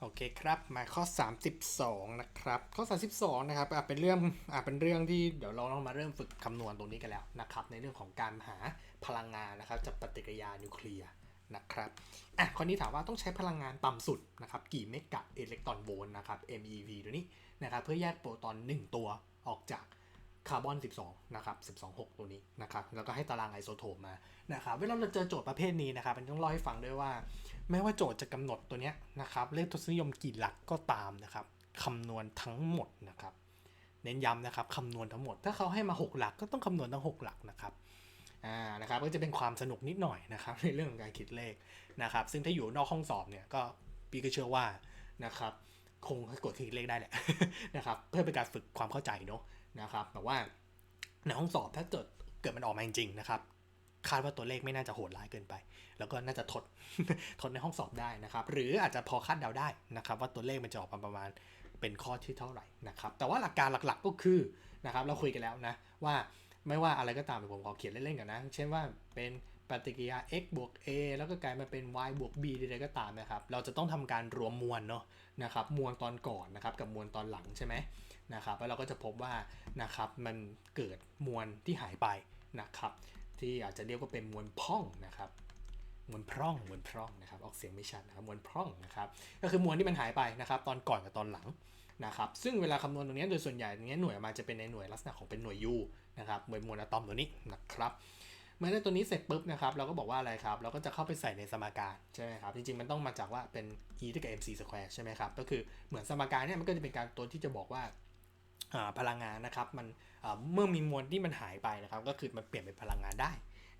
โอเคครับมาข้อ 32 นะครับ ข้อ 32 นะครับอะเป็นเรื่องอเป็นเรื่องที่เดี๋ยวเราต้องมาเริ่มฝึกคำนวณตรงนี้กันแล้วนะครับ ในเรื่องของการหาพลังงานนะครับจากปฏิกิริยานิวเคลียร์นะครับอะข้อนี้ถามว่าต้องใช้พลังงานต่ำสุดนะครับกี่เมกะอิเล็กตรอนโวลต์นะครับ MeV ตัวนี้นะครับเพื่อแยกโปรตอน 1 ตัวออกจาก คาร์บอน 12 นะครับ 12.6 ตัวนี้นะครับ แล้วก็ให้ตารางไอโซโทปมา นะครับ เวลาเราเจอโจทย์ประเภทนี้นะครับ มันต้องเล่าให้ฟังด้วยว่า แม้ว่าโจทย์จะกำหนดตัวเนี้ยนะครับ เลขทศนิยมกี่หลักก็ตามนะครับคำนวณทั้งหมดนะครับ เน้นย้ำนะครับคำนวณทั้งหมด ถ้าเขาให้มา 6 หลักก็ต้องคำนวณทั้ง 6 หลักนะครับอ่านะครับก็จะเป็นความสนุกนิดหน่อยนะครับในเรื่องของการคิดเลขนะครับ ซึ่งถ้าอยู่นอกห้องสอบเนี่ยก็พี่ก็เชื่อว่านะครับคงกดคิดเลขได้แหละนะครับ เพื่อเป็นการฝึกความเข้าใจเนาะ นะครับแต่ว่าในห้องสอบถ้าเกิดเกิดมันออกมาจริงๆนะครับคาดว่าตัวเลขไม่น่าจะโหดร้ายเกินไป แล้วก็น่าจะทดทดในห้องสอบได้นะครับ หรืออาจจะพอคาดเดาได้นะครับ ว่าตัวเลขมันจะออกมาประมาณเป็นข้อที่เท่าไหร่นะครับ แต่ว่าหลักการหลักๆก็คือนะครับ เราคุยกันแล้วนะว่าไม่ว่าอะไรก็ตามผมขอเขียนเล่นๆกันนะ เช่นว่าเป็น ปฏิกิริยา x บวก a แล้วก็กลายมาเป็น y บวก b ใดๆก็ตามนะครับ เราจะต้องทำการรวมมวลเนาะนะครับ มวลตอนก่อนนะครับกับมวลตอนหลังใช่ไหมนะครับ แล้วเราก็จะพบว่านะครับมันเกิดมวลที่หายไปนะครับ ที่อาจจะเรียกว่าเป็นมวลพร่องนะครับมวลพร่องมวลพร่องนะครับออกเสียงไม่ชัดนะครับมวลพร่องนะครับก็คือมวลที่มันหายไปนะครับตอนก่อนกับตอนหลังนะครับซึ่งเวลาคำนวณตรงนี้โดยส่วนใหญ่ตรงนี้หน่วยออกมาจะเป็นในหน่วยลักษณะของเป็นหน่วย U นะครับหมือนมวลอะตอมตัวนี้นะครับ เมื่อได้ตัวนี้เสร็จปุ๊บนะครับเราก็บอกว่าอะไรครับ เราก็จะเข้าไปใส่ในสมการใช่ไหมครับ จริงๆ มันต้องมาจากว่าเป็น e เท่ากับ mc square ใช่ไหมครับ ก็คือเหมือนสมการเนี่ยมันก็จะเป็นการตัวที่จะบอกว่าพลังงานนะครับมันเมื่อมีมวลที่มันหายไปนะครับ ก็คือมันเปลี่ยนเป็นพลังงานได้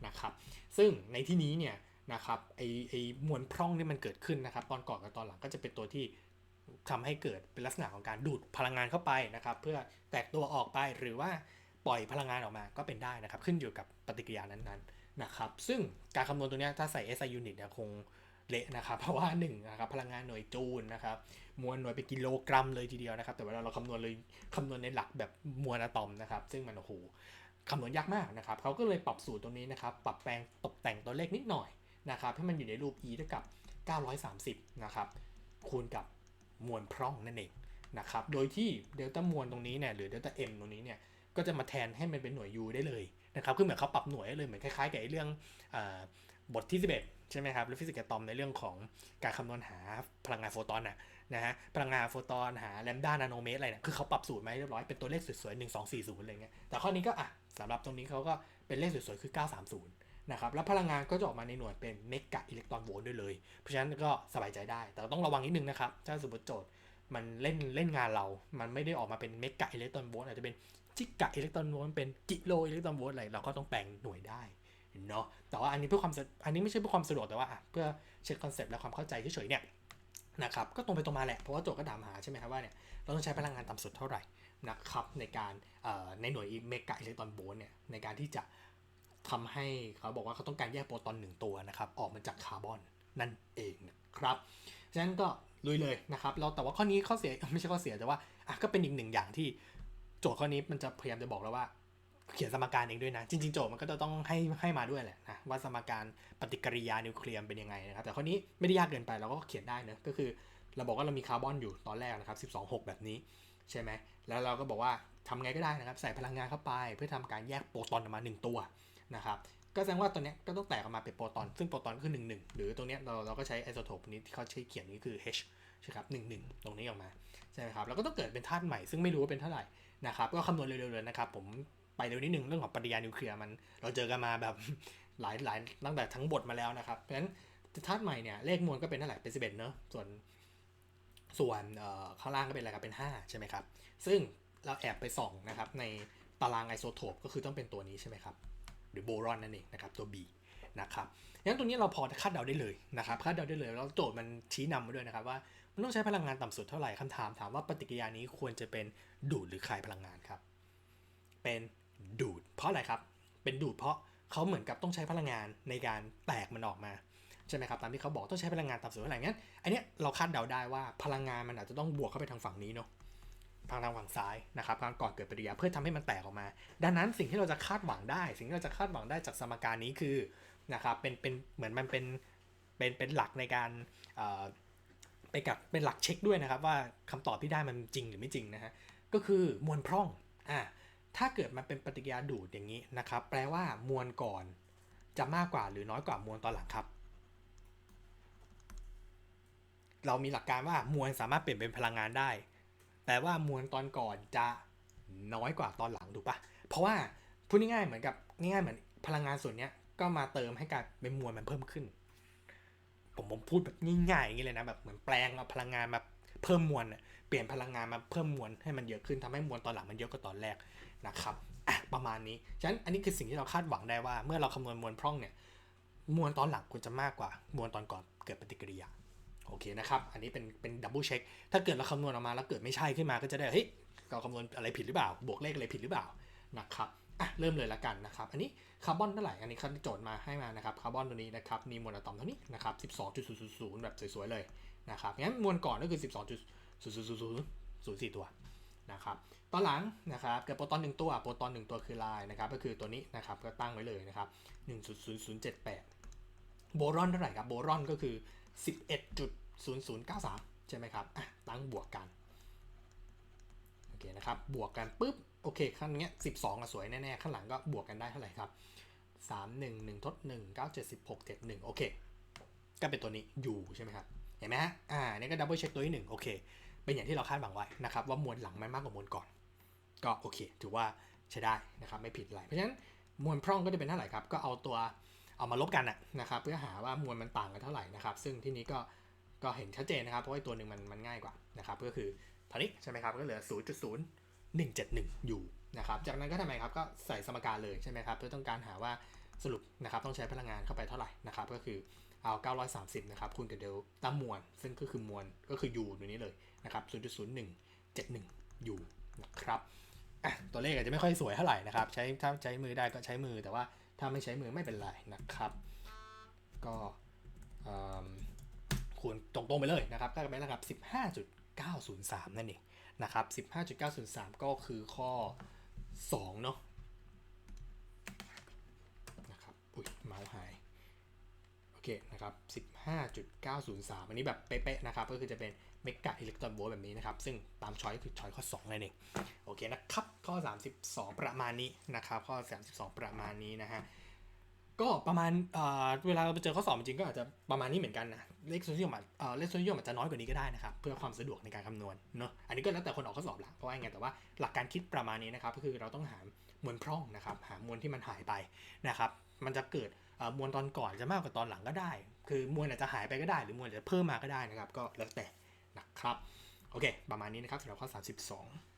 นะครับ ซึ่งในที่นี้เนี่ยนะครับไอไอมวลพร่องที่มันเกิดขึ้นนะครับ ตอนก่อนกับตอนหลังก็จะเป็นตัวที่ทำให้เกิดเป็นลักษณะของการดูดพลังงานเข้าไปนะครับ เพื่อแตกตัวออกไปหรือว่า ปล่อยพลังงานออกมาก็เป็นได้นะครับ ขึ้นอยู่กับปฏิกิริยานั้นๆนะครับซึ่งการคำนวณตัวนี้ถ้าใส่ SI unit เนี่ยคงเละนะครับเพราะว่า1นะครับพลังงานหน่วยจูลนะครับมวลหน่วยเป็นกิโลกรัมเลยทีเดียวนะครับ แต่เวลาเราคำนวณเลยคำนวณในหลักแบบมวลอะตอมนะครับ ซึ่งมันโอ้โหคำนวณยากมากนะครับเขาก็เลยปรับสูตรตรงนี้นะครับ ปรับแปลงตกแต่งตัวเลขนิดหน่อยนะครับให้มันอยู่ในรูป e เท่ากับ 930 นะครับ คูณกับมวลพร่องนั่นเองนะครับ โดยที่เดลต้ามวลตรงนี้เนี่ยหรือเดลต้า m ตรงนี้เนี่ย ก็จะมาแทนให้มันเป็นหน่วย u ได้เลยนะครับคือเหมือนเขาปรับหน่วยได้เลยเหมือนคล้ายๆกับไอเรื่องอบทที่ 11 ใช่ไหมครับหรือฟิสิกส์อะตอมในเรื่องของการคำนวณหาพลังงานโฟตอนน่ะนะฮะพลังงานโฟตอนหาแลมด้านาโนเมตรอะไรเนี่ยคือเขาปรับสูตรมาให้เรียบร้อยเป็นตัวเลขสวยๆ1 2 4 0อะไรเงี้ยแต่ข้อนี้ก็อะสำหรับตรงนี้เขาก็เป็นเลขสวยๆคือ 930นะครับแล้วพลังงานก็จะออกมาในหน่วยเป็นเมกะอิเล็กตรอนโวลต์ด้วยเลย เพราะฉะนั้นก็สบายใจได้ แต่ต้องระวังนิดนึงนะครับถ้าสมมติโจทย์มันเล่นเล่นงานเรา มันไม่ได้ออกมาเป็นเมกะอิเล็กตรอนโวลต์อาจจะเป็น จิกะอิเล็กตรอนโวลต์เป็นกิโลอิเล็กตรอนโวลต์อะไรเราก็ต้องแปลงหน่วยได้เนาะแต่ว่าอันนี้เพื่อความอันนี้ไม่ใช่เพื่อความสะดวกแต่ว่าเพื่อเช็คคอนเซปต์และความเข้าใจเฉยๆเนี่ยนะครับก็ตรงไปตรงมาแหละเพราะว่าโจทย์ก็ถามหาใช่ไหมครับว่าเนี่ยเราต้องใช้พลังงานต่ำสุดเท่าไหร่นะครับในการในหน่วยเมกะอิเล็กตรอนโวลต์เนี่ยในการที่จะทำให้เขาบอกว่าเขาต้องการแยกโปรตอนหนึ่งตัวนะครับออกมาจากคาร์บอนนั่นเองนะครับฉะนั้นก็ลุยเลยนะครับเราแต่ว่าข้อนี้ข้อเสียไม่ใช่ข้อเสียแต่ว่าก็เป็นอีกหนึ่งอย่างที่ โจทย์ข้อนี้มันจะพยายามจะบอกเราว่า เขียนสมการเองด้วยนะ จริง ๆ โจทย์มันก็จะต้องให้ให้มาด้วยแหละนะว่าสมการปฏิกิริยานิวเคลียร์เป็นยังไงนะครับ แต่ข้อนี้ไม่ได้ยากเกินไปเราก็เขียนได้เนะก็คือเราบอกว่าเรามีคาร์บอนอยู่ตอนแรกนะครับ 12.6 แบบนี้ใช่ไหมแล้วเราก็บอกว่าทำไงก็ได้นะครับ ใส่พลังงานเข้าไป เพื่อทำการแยกโปรตอนออกมา 1 ตัวนะครับก็แสดงว่าตัวเนี้ยก็ต้องแตกออกมาเป็นโปรตอน ซึ่งโปรตอนก็คือ1 1 หรือตรงเนี้ยเราเราก็ใช้ไอโซโทปนี้ที่เขาใช้เขียนนี้คือ H ใช่ครับหนึ่งหนึ่งตรงนี้ออกมาใช่ไหมครับแล้วก็ต้องเกิดเป็นธาตุใหม่ซึ่งไม่รู้ว่าเป็นเท่าไหร่นะครับก็คำนวณเร็วๆเลยนะครับผมไปเร็วนิดนึงเรื่องของปฏิกิริยานิวเคลียร์มันเราเจอกันมาแบบหลายหลายตั้งแต่ทั้งบทมาแล้วนะครับเพราะฉะนั้นธาตุใหม่เนี่ยเลขมวลก็เป็นเท่าไหร่เป็น11เอ็ดเนอะส่วนส่วนข้างล่างก็เป็นอะไรครับเป็น 5 ใช่ไหมครับ ซึ่งเราแอบไปส่องนะครับในตารางไอโซโทปก็คือต้องเป็นตัวนี้ใช่ไหมครับ หรือโบรอนนั่นเองนะครับตัว B นะครับงั้นตรงนี้เราพอคาดเดาได้เลยนะครับคาดเดาได้เลยแล้วโจทย์มันชี้นำมาด้วยนะครับว่า มันต้องใช้พลังงานต่ำสุดเท่าไหร่คำถามถามว่าปฏิกิริยานี้ควรจะเป็นดูดหรือคายพลังงานครับ เป็นดูด เพราะอะไรครับ เป็นดูดเพราะเขาเหมือนกับต้องใช้พลังงานในการแตกมันออกมาใช่ไหมครับตามที่เขาบอกต้องใช้พลังงานต่ำสุดเท่าไหร่งั้นอันเนี้ยเราคาดเดาได้ว่าพลังงานมันอาจจะต้องบวกเข้าไปทางฝั่งนี้เนาะทางทางฝั่งซ้ายนะครับการก่อนเกิดปฏิกิริยาเพื่อทำให้มันแตกออกมา ดังนั้นสิ่งที่เราจะคาดหวังได้ สิ่งที่เราจะคาดหวังได้จากสมการนี้คือนะครับเป็นเป็นเหมือนมันเป็นเป็นเป็นหลักในการ ไปกับเป็นหลักเช็คด้วยนะครับ ว่าคำตอบที่ได้มันจริงหรือไม่จริงนะฮะก็คือมวลพร่องอ่าถ้าเกิดมันเป็นปฏิกิริยาดูดอย่างนี้นะครับ แปลว่ามวลก่อนจะมากกว่าหรือน้อยกว่ามวลตอนหลังครับ เรามีหลักการว่ามวลสามารถเปลี่ยนเป็นพลังงานได้ แปลว่ามวลตอนก่อนจะน้อยกว่าตอนหลังถูกปะเพราะว่าพูดง่ายๆเหมือนกับง่ายๆเหมือนพลังงานส่วนนี้ก็มาเติมให้การเป็นมวลมันเพิ่มขึ้น ผมผมพูดแบบง่ายๆอย่างนี้เลยนะแบบเหมือนแปลงเอาพลังงานมาเพิ่มมวลเปลี่ยนพลังงานมาเพิ่มมวลให้มันเยอะขึ้นทำให้มวลตอนหลังมันเยอะกว่าตอนแรกนะครับประมาณนี้ ฉะนั้นอันนี้คือสิ่งที่เราคาดหวังได้ว่า เมื่อเราคำนวณมวลพร่องเนี่ย มวลตอนหลังควรจะมากกว่า มวลตอนก่อนเกิดปฏิกิริยา โอเคนะครับ อันนี้เป็นเป็นดับเบิลเช็ค ถ้าเกิดเราคำนวณออกมาแล้วเกิดไม่ใช่ขึ้นมาก็จะได้ เฮ้ย เราคำนวณอะไรผิดหรือเปล่า บวกเลขอะไรผิดหรือเปล่า นะครับ อะเริ่มเลยละกันนะครับ อันนี้คาร์บอนเท่าไหร่ อันนี้เขาโจทย์มาให้มานะครับ คาร์บอนตัวนี้นะครับ มีมวลอะตอมเท่านี้นะครับ 12.000 แบบสวยๆเลยนะครับ งั้นมวลก่อนก็คือ 12.00004 ตัวนะครับ ตอนหลังนะครับเกิดโปรตอนหนึ่งตัว โปรตอนหนึ่งตัวคือลายนะครับ ก็คือตัวนี้นะครับ ก็ตั้งไว้เลยนะครับ 1.0078 โบรอนเท่าไหร่ครับ โบรอนก็คือ 11.0093 ใช่ไหมครับ อะ ตั้งบวกกันโอ เคนะครับ บวกกันปุ๊บ โอเคข้างเนี้ย12อะสวยแน่ๆ ข้างหลังก็บวกกันได้เท่าไหร่ครับ3 1 1ทด1 9 7 16 7 1โอเค ก็เป็นตัวนี้ U ใช่ไหมครับ เห็นไหมฮะ อ่านี่ก็ดับเบิลเช็คตัวที่1โอเค เป็นอย่างที่เราคาดหวังไว้นะครับ ว่ามวลหลังมันมากกว่ามวลก่อน ก็โอเค ถือว่าใช้ได้นะครับไม่ผิดอะไร เพราะฉะนั้นมวลพร่องก็จะเป็นเท่าไหร่ครับ ก็เอาตัวเอามาลบกันนะนะครับเพื่อหาว่ามวลมันต่างกันเท่าไหร่นะครับ ซึ่งที่นี้ก็ก็เห็นชัดเจนนะครับ เพราะว่าตัวหนึ่งมันมันง่ายกว่านะครับก็คือ เท่านี้ใช่ไหมครับก็เหลือ 0.0171 อยู่นะครับจากนั้นก็ทำไมครับก็ใส่สมการเลยใช่ไหมครับเพื่อต้องการหาว่าสรุปนะครับต้องใช้พลังงานเข้าไปเท่าไหร่นะครับก็คือเอา 930 นะครับคูณกับเดลต้ามวล ซึ่งก็คือมวลก็คือ U ตัวนี้เลยนะครับ 0.0171 U นะครับตัวเลขอาจจะไม่ค่อยสวยเท่าไหร่นะครับ ใช้ถ้าใช้มือได้ก็ใช้มือแต่ว่าถ้าไม่ใช้มือไม่เป็นไรนะครับ ก็คูณตรงๆไปเลยนะครับก็เป็นระดับ 15.903 นั่นเองนะครับ 15.903 ก็คือข้อ 2 เนาะนะครับ อุ้ยเมาส์หาย โอเคนะครับ 15.903 อันนี้แบบเป๊ะๆนะครับ ก็คือจะเป็นเมกะอิเล็กตรอนโวลต์แบบนี้นะครับ ซึ่งตามช้อยคือช้อยข้อ2นั่นเอง โอเคนะครับ ข้อ 32 ประมาณนี้นะครับ ข้อ 32 ประมาณนี้นะฮะ ก็ประมาณเวลาเราไปเจอข้อสอบจริงก็อาจจะประมาณนี้เหมือนกันนะ เลขโซเชียลมันเอ่อเลขโซเชียลมันจะน้อยกว่านี้ก็ได้นะครับ เพื่อความสะดวกในการคำนวณเนาะ อันนี้ก็แล้วแต่คนออกข้อสอบละเพราะว่าไงแต่ว่าหลักการคิดประมาณนี้นะครับ ก็คือเราต้องหามวลพร่องนะครับ หามวลที่มันหายไปนะครับ มันจะเกิดมวลตอนก่อนจะมากกว่าตอนหลังก็ได้ คือมวลอาจจะหายไปก็ได้ หรือมวลอาจจะเพิ่มมาก็ได้นะครับ ก็แล้วแต่นะครับ โอเค ประมาณนี้นะครับสำหรับข้อ 32